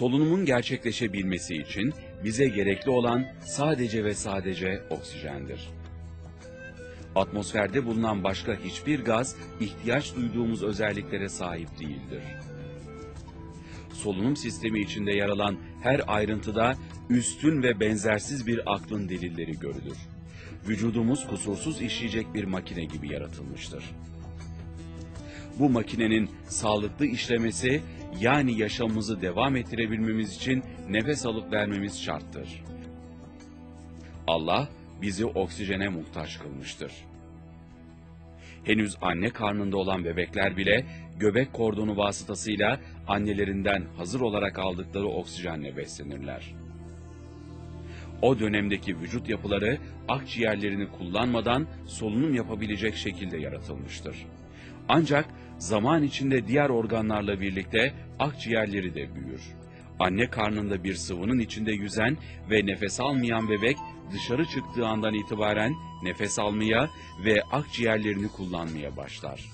Solunumun gerçekleşebilmesi için bize gerekli olan sadece ve sadece oksijendir. Atmosferde bulunan başka hiçbir gaz ihtiyaç duyduğumuz özelliklere sahip değildir. Solunum sistemi içinde yer alan her ayrıntıda üstün ve benzersiz bir aklın delilleri görülür. Vücudumuz kusursuz işleyecek bir makine gibi yaratılmıştır. Bu makinenin sağlıklı işlemesi yani yaşamımızı devam ettirebilmemiz için nefes alıp vermemiz şarttır. Allah bizi oksijene muhtaç kılmıştır. Henüz anne karnında olan bebekler bile göbek kordonu vasıtasıyla annelerinden hazır olarak aldıkları oksijenle beslenirler. O dönemdeki vücut yapıları akciğerlerini kullanmadan solunum yapabilecek şekilde yaratılmıştır. Ancak zaman içinde diğer organlarla birlikte akciğerleri de büyür. Anne karnında bir sıvının içinde yüzen ve nefes almayan bebek dışarı çıktığı andan itibaren nefes almaya ve akciğerlerini kullanmaya başlar.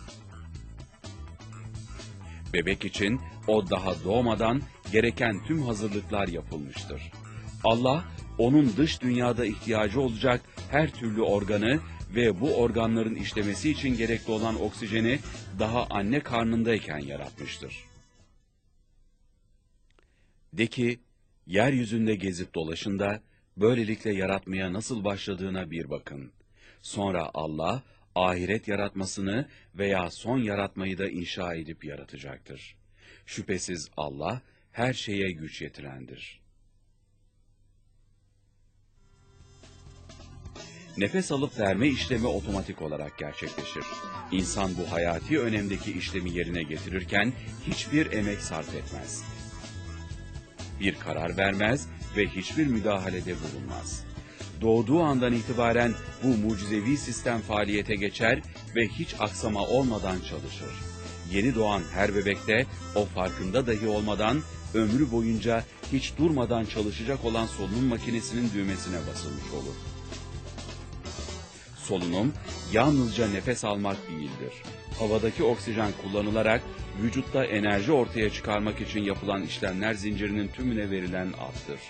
Bebek için o daha doğmadan gereken tüm hazırlıklar yapılmıştır. Allah onun dış dünyada ihtiyacı olacak her türlü organı ve bu organların işlemesi için gerekli olan oksijeni daha anne karnındayken yaratmıştır. De ki, yeryüzünde gezip dolaşın da böylelikle yaratmaya nasıl başladığına bir bakın. Sonra Allah ahiret yaratmasını veya son yaratmayı da inşa edip yaratacaktır. Şüphesiz Allah her şeye güç yetirendir. Nefes alıp verme işlemi otomatik olarak gerçekleşir. İnsan bu hayati önemdeki işlemi yerine getirirken hiçbir emek sarf etmez. Bir karar vermez ve hiçbir müdahalede bulunmaz. Doğduğu andan itibaren bu mucizevi sistem faaliyete geçer ve hiç aksama olmadan çalışır. Yeni doğan her bebekte o farkında dahi olmadan ömrü boyunca hiç durmadan çalışacak olan solunum makinesinin düğmesine basılmış olur. Solunum yalnızca nefes almak değildir. Havadaki oksijen kullanılarak vücutta enerji ortaya çıkarmak için yapılan işlemler zincirinin tümüne verilen addır.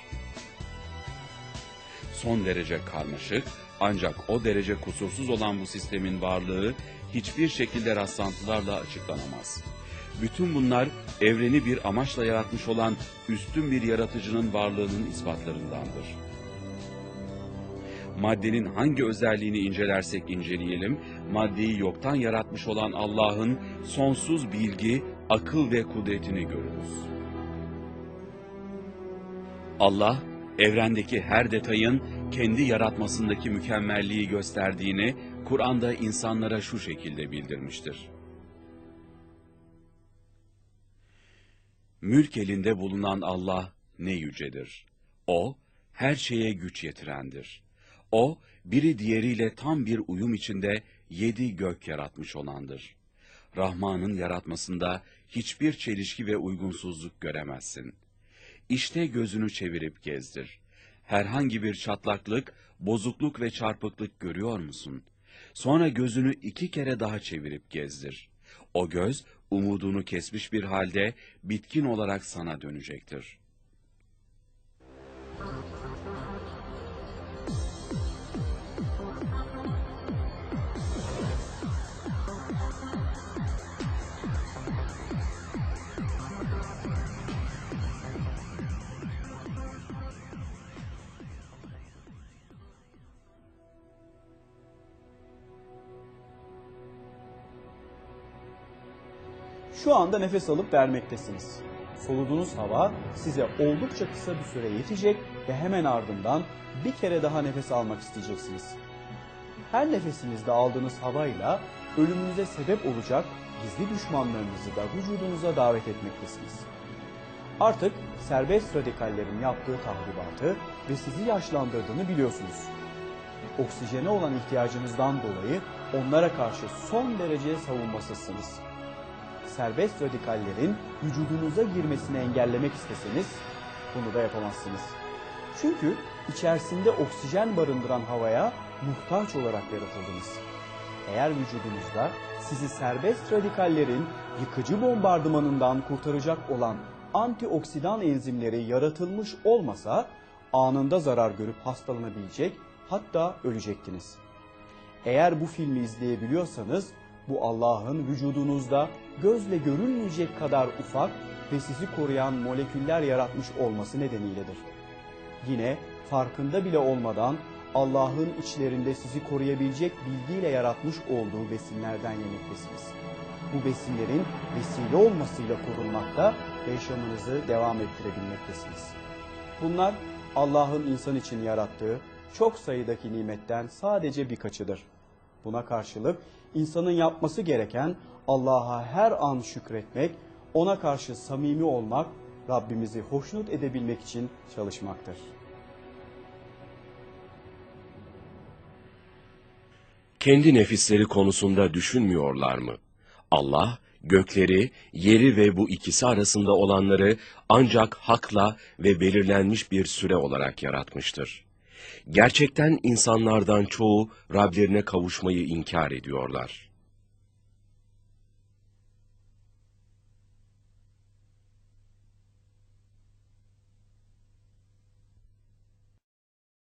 Son derece karmaşık ancak o derece kusursuz olan bu sistemin varlığı hiçbir şekilde rastlantılarla açıklanamaz. Bütün bunlar evreni bir amaçla yaratmış olan üstün bir yaratıcının varlığının ispatlarındandır maddenin hangi özelliğini incelersek inceleyelim, maddeyi yoktan yaratmış olan Allah'ın sonsuz bilgi, akıl ve kudretini görürüz. Allah, evrendeki her detayın kendi yaratmasındaki mükemmelliği gösterdiğini Kur'an'da insanlara şu şekilde bildirmiştir. Mülk elinde bulunan Allah ne yücedir. O, her şeye güç yetirendir. O, biri diğeriyle tam bir uyum içinde yedi gök yaratmış olandır. Rahman'ın yaratmasında hiçbir çelişki ve uygunsuzluk göremezsin. İşte gözünü çevirip gezdir. Herhangi bir çatlaklık, bozukluk ve çarpıklık görüyor musun? Sonra gözünü iki kere daha çevirip gezdir. O göz, umudunu kesmiş bir halde bitkin olarak sana dönecektir.'' Şu anda nefes alıp vermektesiniz. Soluduğunuz hava size oldukça kısa bir süre yetecek ve hemen ardından bir kere daha nefes almak isteyeceksiniz. Her nefesinizde aldığınız havayla ölümünüze sebep olacak gizli düşmanlarınızı da vücudunuza davet etmektesiniz. Artık serbest radikallerin yaptığı tahribatı ve sizi yaşlandırdığını biliyorsunuz. Oksijene olan ihtiyacınızdan dolayı onlara karşı son derece savunmasızsınız serbest radikallerin vücudunuza girmesini engellemek isteseniz bunu da yapamazsınız. Çünkü içerisinde oksijen barındıran havaya muhtaç olarak yaratıldınız. Eğer vücudunuzda sizi serbest radikallerin yıkıcı bombardımanından kurtaracak olan antioksidan enzimleri yaratılmış olmasa anında zarar görüp hastalanabilecek hatta ölecektiniz. Eğer bu filmi izleyebiliyorsanız bu Allah'ın vücudunuzda gözle görülmeyecek kadar ufak ve sizi koruyan moleküller yaratmış olması nedeniyledir. Yine farkında bile olmadan Allah'ın içlerinde sizi koruyabilecek bilgiyle yaratmış olduğu besinlerden yemektesiniz. Bu besinlerin vesile olmasıyla korunmakta ve yaşamınızı devam ettirebilmektesiniz. Bunlar Allah'ın insan için yarattığı çok sayıdaki nimetten sadece birkaçıdır. Buna karşılık insanın yapması gereken Allah'a her an şükretmek, ona karşı samimi olmak, Rabbimizi hoşnut edebilmek için çalışmaktır. kendi nefisleri konusunda düşünmüyorlar mı? Allah, gökleri, yeri ve bu ikisi arasında olanları ancak hakla ve belirlenmiş bir süre olarak yaratmıştır. Gerçekten insanlardan çoğu Rablerine kavuşmayı inkar ediyorlar.